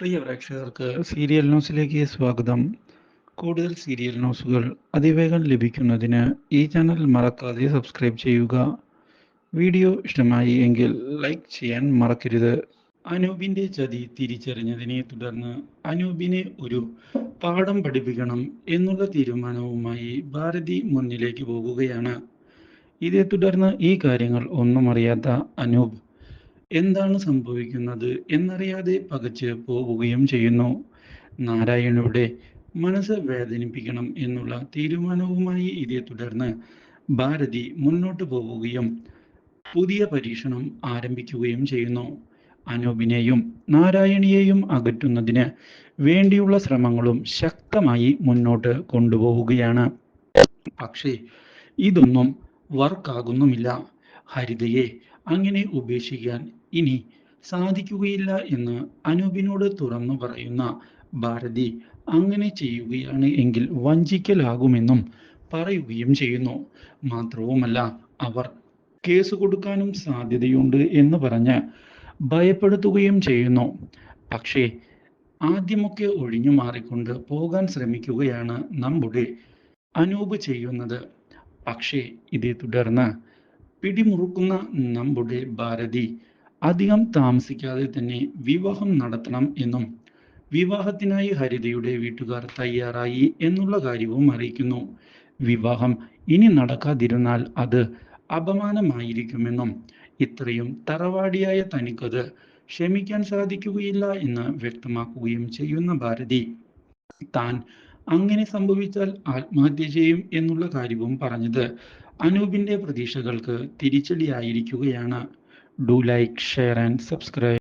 പ്രിയ പ്രേക്ഷകർക്ക് സീരിയൽ ന്യൂസിലേക്ക് സ്വാഗതം. കൂടുതൽ സീരിയൽ ന്യൂസുകൾ അതിവേഗം ലഭിക്കുന്നതിന് ഈ ചാനൽ മറക്കാതെ സബ്സ്ക്രൈബ് ചെയ്യുക. വീഡിയോ ഇഷ്ടമായി എങ്കിൽ ലൈക്ക് ചെയ്യാൻ മറക്കരുത്. അനൂപിന്റെ ചതി തിരിച്ചറിഞ്ഞതിനെ തുടർന്ന് അനൂപിനെ ഒരു പാഠം പഠിപ്പിക്കണം എന്നുള്ള തീരുമാനവുമായി ഭാരതി മുന്നിലേക്ക് പോകുകയാണ്. ഇതേ തുടർന്ന് ഈ കാര്യങ്ങൾ ഒന്നും അറിയാത്ത അനൂപ് എന്താണ് സംഭവിക്കുന്നത് എന്നറിയാതെ പകച്ച് പോവുകയും ചെയ്യുന്നു. നാരായണയുടെ മനസ്സ് വേദനിപ്പിക്കണം എന്നുള്ള തീരുമാനവുമായി ഇതേ തുടർന്ന് ഭാരതി മുന്നോട്ട് പോവുകയും പുതിയ പരീക്ഷണം ആരംഭിക്കുകയും ചെയ്യുന്നു. അനൂപിനെയും നാരായണിയെയും അകറ്റുന്നതിന് വേണ്ടിയുള്ള ശ്രമങ്ങളും ശക്തമായി മുന്നോട്ട് കൊണ്ടുപോവുകയാണ്. പക്ഷേ ഇതൊന്നും വർക്കാകുന്നുമില്ല ഹരിതയെ അങ്ങനെ ഉപേക്ഷിക്കാൻ ഇനി സാധിക്കുകയില്ല എന്ന് അനൂപിനോട് തുറന്നു പറയുന്ന ഭാരതി അങ്ങനെ ചെയ്യുകയാണ് എങ്കിൽ വഞ്ചിക്കലാകുമെന്നും പറയുകയും ചെയ്യുന്നു. മാത്രവുമല്ല അവർ കേസ് കൊടുക്കാനും സാധ്യതയുണ്ട് എന്ന് പറഞ്ഞ് ഭയപ്പെടുത്തുകയും ചെയ്യുന്നു. പക്ഷേ ആദ്യമൊക്കെ ഒഴിഞ്ഞു മാറിക്കൊണ്ട് പോകാൻ ശ്രമിക്കുകയാണ് നമ്മുടെ അനൂപ് ചെയ്യുന്നത്. പക്ഷേ ഇതേ തുടർന്ന് പിടിമുറുക്കുന്ന നമ്മുടെ ഭാരതി അധികം താമസിക്കാതെ തന്നെ വിവാഹം നടത്തണം എന്നും വിവാഹത്തിനായി ഹരിതയുടെ വീട്ടുകാർ തയ്യാറായി എന്നുള്ള കാര്യവും അറിയിക്കുന്നു. വിവാഹം ഇനി നടക്കാതിരുന്നാൽ അത് അപമാനമായിരിക്കുമെന്നും ഇത്രയും തറവാടിയായ തനിക്കത് ക്ഷമിക്കാൻ സാധിക്കുകയില്ല എന്ന് വ്യക്തമാക്കുകയും ചെയ്യുന്ന ഭാരതി താൻ അങ്ങനെ സംഭവിച്ചാൽ ആത്മഹത്യ ചെയ്യും എന്നുള്ള കാര്യവും പറഞ്ഞത് അനൂപിന്റെ പ്രതീക്ഷകൾക്ക് തിരിച്ചടിയായിരിക്കുകയാണ്. Do like share and subscribe